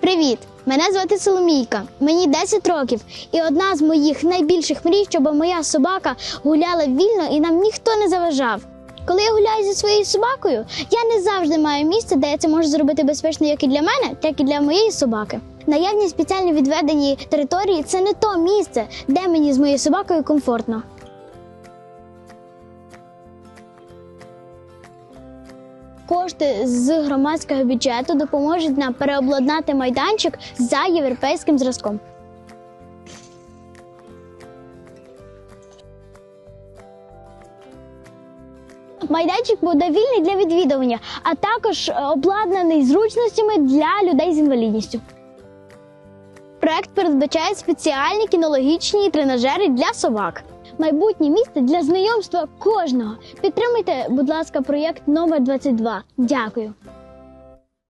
Привіт! Мене звати Соломійка. Мені 10 років, і одна з моїх найбільших мрій, щоб моя собака гуляла вільно і нам ніхто не заважав. Коли я гуляю зі своєю собакою, я не завжди маю місце, де я це можу зробити безпечно як і для мене, так і для моєї собаки. Наявні спеціально відведені території це не то місце, де мені з моєю собакою комфортно. Кошти з громадського бюджету допоможуть нам переобладнати майданчик за європейським зразком. Майданчик буде вільний для відвідування, а також е, обладнаний зручностями для людей з інвалідністю. Проект передбачає спеціальні кінологічні тренажери для собак. Майбутнє місце для знайомства кожного. Підтримайте, будь ласка, проєкт номер 22. Дякую.